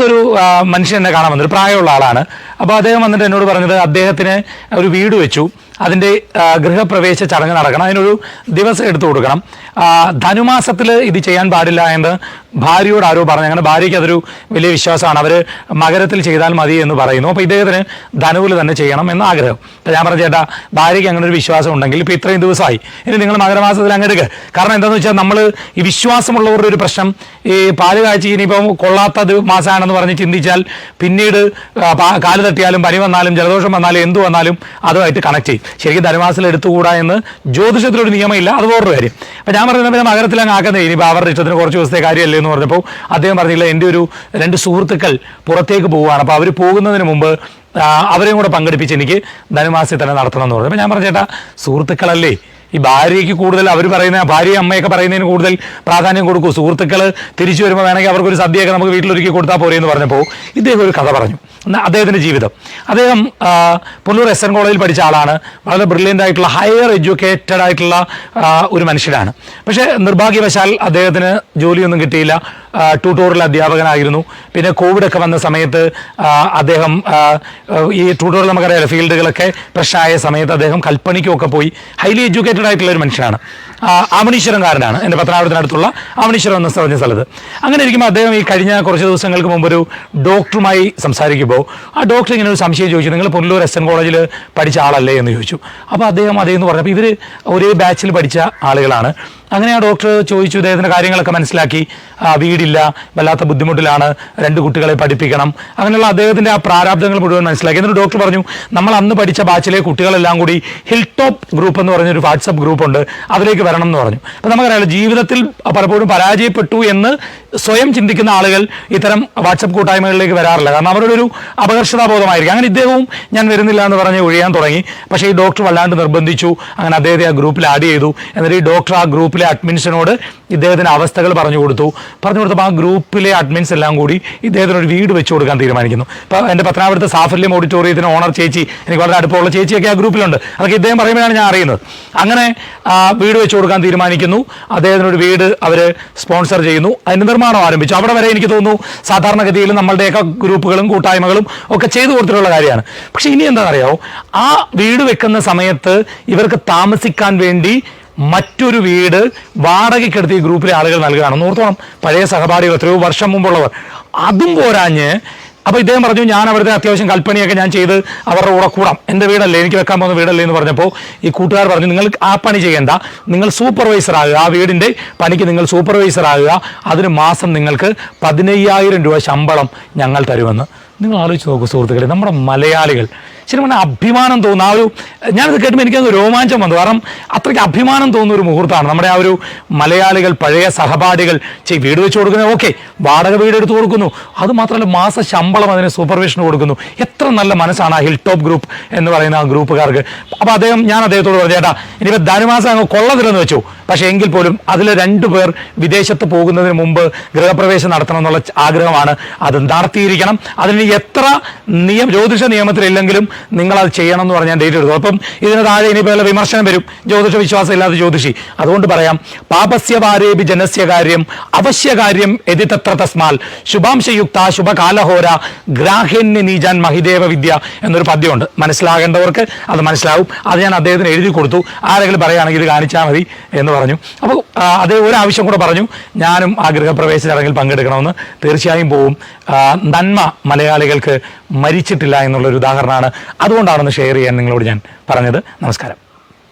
ഒരു മനുഷ്യൻ എന്നെ കാണാൻ വന്നു ഒരു പ്രായമുള്ള ആളാണ്. അപ്പോൾ അദ്ദേഹം വന്നിട്ട് എന്നോട് പറഞ്ഞത് അദ്ദേഹത്തിന് ഒരു വീട് വെച്ചു. അതിന്റെ ഗൃഹപ്രവേശ ചടങ്ങ് നടക്കണം. അതിനൊരു ദിവസം എടുത്തു കൊടുക്കണം. ധനുമാസത്തിൽ ഇത് ചെയ്യാൻ പാടില്ല എന്ന് ഭാര്യയോട് ആരോ പറഞ്ഞു. അങ്ങനെ ഭാര്യയ്ക്ക് അതൊരു വലിയ വിശ്വാസമാണ്. അവർ മകരത്തിൽ ചെയ്താൽ മതി എന്ന് പറയുന്നു. അപ്പോൾ ഇദ്ദേഹത്തിന് ധനുവിൽ തന്നെ ചെയ്യണം എന്ന് ആഗ്രഹം. അപ്പോൾ ഞാൻ പറഞ്ഞു ചേട്ടാ ഭാര്യയ്ക്ക് അങ്ങനെ ഒരു വിശ്വാസം ഉണ്ടെങ്കിൽ ഇപ്പോൾ ഇത്രയും ദിവസമായി. ഇനി നിങ്ങൾ മകരമാസത്തിൽ അങ്ങ് എടുക്കുക കാരണം എന്താണെന്ന് വെച്ചാൽ നമ്മൾ ഈ വിശ്വാസമുള്ളവരുടെ ഒരു പ്രശ്നം ഈ പാൽ കാഴ്ച ഇനിയിപ്പം കൊള്ളാത്ത മാസമാണെന്ന് പറഞ്ഞ് ചിന്തിച്ചാൽ പിന്നീട് കാൽ തട്ടിയാലും പനി വന്നാലും ജലദോഷം വന്നാലും എന്ത് വന്നാലും അതുമായിട്ട് കണക്ട് ചെയ്യും. ശരിക്കും ധനുമാസത്തിൽ എടുത്തുകൂടാ എന്ന് ജ്യോതിഷത്തിലൊരു നിയമമില്ല. അത് വേറൊരു കാര്യം. അപ്പം ഞാൻ പറയുന്നത് മകരത്തിൽ അങ്ങ് ആക്കുന്നത് ഇനിയിപ്പോൾ അവരുടെ ഇഷ്ടത്തിന് കുറച്ച് ദിവസത്തെ കാര്യമല്ലേ എന്ന് പറഞ്ഞപ്പോൾ അദ്ദേഹം പറഞ്ഞില്ല എന്റെ ഒരു രണ്ട് സുഹൃത്തുക്കൾ പുറത്തേക്ക് പോവുകയാണ്. അപ്പോൾ അവർ പോകുന്നതിന് മുമ്പ് അവരെയും കൂടെ പങ്കെടുപ്പിച്ച് എനിക്ക് ധനുമാസി തന്നെ നടത്തണം എന്ന് പറഞ്ഞു. അപ്പോൾ ഞാൻ പറഞ്ഞു ചേട്ടാ സുഹൃത്തുക്കളല്ലേ? ഈ ഭാര്യയ്ക്ക് കൂടുതൽ അവർ പറയുന്ന ഭാര്യ അമ്മയൊക്കെ പറയുന്നതിന് കൂടുതൽ പ്രാധാന്യം കൊടുക്കൂ. സുഹൃത്തുക്കൾ തിരിച്ചു വരുമ്പോൾ വേണമെങ്കിൽ അവർക്കൊരു സദ്യയൊക്കെ നമുക്ക് വീട്ടിലൊരുക്കി കൊടുത്താൽ പോരെ എന്ന് പറഞ്ഞപ്പോൾ ഇദ്ദേഹം ഒരു കഥ പറഞ്ഞു. അദ്ദേഹത്തിന്റെ ജീവിതം. അദ്ദേഹം പുനലൂർ എസ് എൻ കോളേജിൽ പഠിച്ച ആളാണ്. വളരെ ബ്രില്യന്റ് ആയിട്ടുള്ള ഹയർ എഡ്യൂക്കേറ്റഡ് ആയിട്ടുള്ള ഒരു മനുഷ്യനാണ്. പക്ഷേ നിർഭാഗ്യവശാൽ അദ്ദേഹത്തിന് ജോലിയൊന്നും കിട്ടിയില്ല. ട്യൂട്ടോറിയൽ അധ്യാപകനായിരുന്നു. പിന്നെ കോവിഡൊക്കെ വന്ന സമയത്ത് അദ്ദേഹം ഈ ട്യൂട്ടോറിയൽ നമുക്കറിയാലോ ഫീൽഡുകളൊക്കെ പ്രശ്നമായ സമയത്ത് അദ്ദേഹം കൽപ്പണിക്കുമൊക്കെ പോയി. ഹൈലി എഡ്യൂക്കേറ്റഡ് ആയിട്ടുള്ള ഒരു മനുഷ്യനാണ്. ആ, ആവണീശ്വരംകാരനാണ് എന്റെ പത്തനാപുരത്തിനടുത്തുള്ള ആമണീശ്വരം എന്ന പറഞ്ഞ സ്ഥലത്ത്. അങ്ങനെ ഇരിക്കുമ്പോൾ അദ്ദേഹം ഈ കഴിഞ്ഞ കുറച്ച് ദിവസങ്ങൾക്ക് മുമ്പ് ഒരു ഡോക്ടറുമായി സംസാരിക്കുമ്പോൾ ആ ഡോക്ടർ ഇങ്ങനെ ഒരു സംശയം ചോദിച്ചു. നിങ്ങൾ പുനലൂർ എസ് എൻ കോളേജിൽ പഠിച്ച ആളല്ലേ? എന്ന് ചോദിച്ചു. അപ്പോൾ അദ്ദേഹം അതേ അതേന്ന് പറഞ്ഞപ്പോൾ ഇവർ ഒരേ ബാച്ചിൽ പഠിച്ച ആളുകളാണ്. അങ്ങനെ ആ ഡോക്ടർ ചോദിച്ചു ഇദ്ദേഹത്തിന്റെ കാര്യങ്ങളൊക്കെ മനസ്സിലാക്കി. വീടില്ല വല്ലാത്ത ബുദ്ധിമുട്ടിലാണ് രണ്ട് കുട്ടികളെ പഠിപ്പിക്കണം. അങ്ങനെയുള്ള അദ്ദേഹത്തിന്റെ ആ പ്രാരാബ്ദങ്ങൾ മുഴുവൻ മനസ്സിലാക്കി. എന്നിട്ട് ഡോക്ടർ പറഞ്ഞു നമ്മൾ അന്ന് പഠിച്ച ബാച്ചിലെ കുട്ടികളെല്ലാം കൂടി ഹിൽ ടോപ്പ് ഗ്രൂപ്പ് എന്ന് പറഞ്ഞൊരു വാട്സപ്പ് ഗ്രൂപ്പ് ഉണ്ട്. അതിലേക്ക് വരണം എന്ന് പറഞ്ഞു. അപ്പോൾ നമുക്കറിയാലോ ജീവിതത്തിൽ പലപ്പോഴും പരാജയപ്പെട്ടു എന്ന് സ്വയം ചിന്തിക്കുന്ന ആളുകൾ ഇത്തരം വാട്സപ്പ് കൂട്ടായ്മകളിലേക്ക് വരാറില്ല. കാരണം അവരുടെ ഒരു അപകർഷതാബോധമായിരിക്കും. അങ്ങനെ ഇദ്ദേഹവും ഞാൻ വരുന്നില്ല എന്ന് പറഞ്ഞ് ഒഴിയാൻ തുടങ്ങി. പക്ഷേ ഈ ഡോക്ടർ വല്ലാണ്ട് നിർബന്ധിച്ചു. അങ്ങനെ അദ്ദേഹത്തെ ആ ഗ്രൂപ്പിൽ ആഡ് ചെയ്തു. എന്നിട്ട് ഈ ഡോക്ടർ ആ ഗ്രൂപ്പിലെ അഡ്മിൻസിനോട് ഇദ്ദേഹത്തിന് അവസ്ഥകൾ പറഞ്ഞു കൊടുത്തു. പറഞ്ഞു കൊടുത്തപ്പോൾ ആ ഗ്രൂപ്പിലെ അഡ്മിൻസ് എല്ലാം കൂടി ഇദ്ദേഹത്തിന് ഒരു വീട് വെച്ചു കൊടുക്കാൻ തീരുമാനിക്കുന്നു. ഇപ്പോൾ എന്റെ പത്തനാപുരത്തെ സാഫല്യം ഓഡിറ്റോറിയത്തിന് ഓണർ ചേച്ചി എനിക്ക് വളരെ അടുപ്പമുള്ള ചേച്ചിയൊക്കെ ആ ഗ്രൂപ്പിലുണ്ട്. അതൊക്കെ ഇദ്ദേഹം പറയുമ്പോഴാണ് ഞാൻ അറിയുന്നത്. അങ്ങനെ വീട് വെച്ചു കൊടുക്കാൻ തീരുമാനിക്കുന്നു. അദ്ദേഹത്തിനൊരു വീട് അവർ സ്പോൺസർ ചെയ്യുന്നു. അതിന്റെ നിർമ്മാണം ആരംഭിച്ചു. അവിടെ വരെ എനിക്ക് തോന്നുന്നു സാധാരണഗതിയിൽ നമ്മളുടെയൊക്കെ ഗ്രൂപ്പുകളും കൂട്ടായ്മകളും ഒക്കെ ചെയ്തു കൊടുത്തിട്ടുള്ള കാര്യമാണ്. പക്ഷെ ഇനി എന്താണെന്നറിയാമോ ആ വീട് വെക്കുന്ന സമയത്ത് ഇവർക്ക് താമസിക്കാൻ വേണ്ടി മറ്റൊരു വീട് വാടകയ്ക്കെടുത്ത് ഈ ഗ്രൂപ്പിലെ ആളുകൾ നൽകുകയാണ്. ഓർത്തോണം പഴയ സഹപാഠികൾ എത്രയോ വർഷം മുമ്പുള്ളവർ. അതും പോരാഞ്ഞ് അപ്പോൾ ഇദ്ദേഹം പറഞ്ഞു ഞാൻ അവരുടെ അത്യാവശ്യം കൽപ്പനയൊക്കെ ഞാൻ ചെയ്ത് അവരുടെ കൂടെ കൂടാം. എന്റെ വീടല്ലേ? എനിക്ക് വെക്കാൻ പോകുന്ന വീടല്ലേ? എന്ന് പറഞ്ഞപ്പോൾ ഈ കൂട്ടുകാർ പറഞ്ഞു നിങ്ങൾ ആ പണി ചെയ്യേണ്ട. നിങ്ങൾ സൂപ്പർവൈസർ ആകുക. ആ വീടിന്റെ പണിക്ക് നിങ്ങൾ സൂപ്പർവൈസർ ആകുക. അതിന് മാസം നിങ്ങൾക്ക് പതിനയ്യായിരം രൂപ ശമ്പളം ഞങ്ങൾ തരുമെന്ന്. നിങ്ങൾ ആലോചിച്ച് നോക്കൂ സുഹൃത്തുക്കളെ നമ്മുടെ മലയാളികൾ. ശരിക്കും പറഞ്ഞാൽ അഭിമാനം തോന്നുന്ന ആ ഒരു ഞാനത് കേട്ടുമ്പോൾ എനിക്കത് രോമാഞ്ചം വന്നു. കാരണം അത്രയ്ക്ക് അഭിമാനം തോന്നുന്ന ഒരു മുഹൂർത്തമാണ്. നമ്മുടെ ആ ഒരു മലയാളികൾ പഴയ സഹപാഠികൾ ചെയ് വീട് വെച്ച് കൊടുക്കുന്നത് ഓക്കെ വാടക വീട് എടുത്ത് കൊടുക്കുന്നു. അത് മാത്രമല്ല മാസ ശമ്പളം അതിന് സൂപ്പർവിഷൻ കൊടുക്കുന്നു. എത്ര നല്ല മനസ്സാണ് ആ ഹിൽ ടോപ്പ് ഗ്രൂപ്പ് എന്ന് പറയുന്ന ആ ഗ്രൂപ്പുകാർക്ക്. അപ്പോൾ അദ്ദേഹം ഞാൻ അദ്ദേഹത്തോട് പറഞ്ഞു ചേട്ടാ ഇനിയിപ്പോൾ ധനുമാസം അങ്ങ് കൊള്ളത്തില്ലെന്ന് വെച്ചു. പക്ഷേ എങ്കിൽ പോലും അതിൽ രണ്ടു പേർ വിദേശത്ത് പോകുന്നതിന് മുമ്പ് ഗൃഹപ്രവേശം നടത്തണം എന്നുള്ള ആഗ്രഹമാണ്. അത് നടത്തിയിരിക്കണം അതിന് എത്ര നിയമ ജ്യോതിഷ നിയമത്തിലില്ലെങ്കിലും നിങ്ങൾ അത് ചെയ്യണം എന്ന് പറഞ്ഞാൽ ഡേറ്റ് എടുത്തു. അപ്പം ഇതിന് താഴെ ഇനിയിപ്പോൾ വിമർശനം വരും. ജ്യോതിഷ വിശ്വാസം ഇല്ലാത്ത ജ്യോതിഷി. അതുകൊണ്ട് പറയാം പാപസ്യ വാരേബി ജനസ്യ കാര്യം അവശ്യ കാര്യം എതിതത്ര തസ്മാൽ. ശുഭാംശയുക്ത ശുഭകാലഹോര ഗ്രാഹ്യന്യ നീജാൻ മഹിദേവ വിദ്യ എന്നൊരു പദ്യമുണ്ട്. മനസ്സിലാകേണ്ടവർക്ക് അത് മനസ്സിലാവും. അത് ഞാൻ അദ്ദേഹത്തിന് എഴുതി കൊടുത്തു. ആരെങ്കിലും പറയുകയാണെങ്കിൽ ഇത് കാണിച്ചാൽ മതി എന്ന് പറഞ്ഞു അപ്പോൾ അതേ ഒരു ആവശ്യം കൂടെ പറഞ്ഞു. ഞാനും ആ ഗൃഹപ്രവേശ ചടങ്ങിൽ പങ്കെടുക്കണമെന്ന്. തീർച്ചയായും പോവും. നന്മ മലയാളികൾക്ക് മരിച്ചിട്ടില്ല എന്നുള്ളൊരു ഉദാഹരണമാണ്. അതുകൊണ്ടാണെന്ന് ഷെയർ ചെയ്യാൻ നിങ്ങളോട് ഞാൻ പറഞ്ഞത്. നമസ്കാരം.